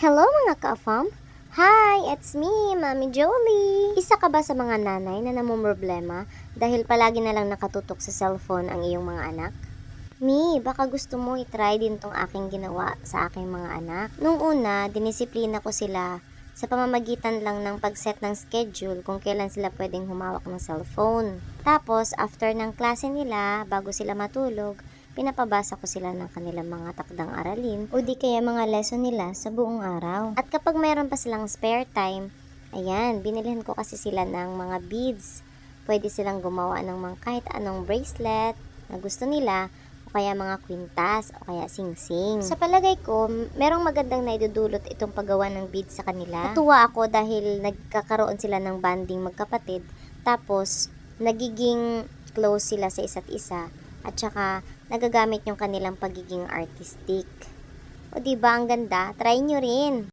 Hello mga ka-fam! Hi, it's me, Mami Jolie! Isa ka ba sa mga nanay na namumroblema dahil palagi na lang nakatutok sa cellphone ang iyong mga anak? Mi, baka gusto mo itry din tong aking ginawa sa aking mga anak. Nung una, dinisiplina ko sila sa pamamagitan lang ng pag-set ng schedule kung kailan sila pwedeng humawak ng cellphone. Tapos, after ng klase nila, bago sila matulog, pinapabasa ko sila ng kanilang mga takdang aralin o di kaya mga lesson nila sa buong araw. At kapag mayroon pa silang spare time, ayan, binilhan ko kasi sila ng mga beads. Pwede silang gumawa ng mga kahit anong bracelet na gusto nila o kaya mga kwintas o kaya sing-sing. Sa palagay ko, merong magandang naidudulot itong paggawa ng beads sa kanila. Natuwa ako dahil nagkakaroon sila ng banding magkapatid tapos nagiging close sila sa isa't isa at saka nagagamit yung kanilang pagiging artistic. O di ba ang ganda? Try nyo rin.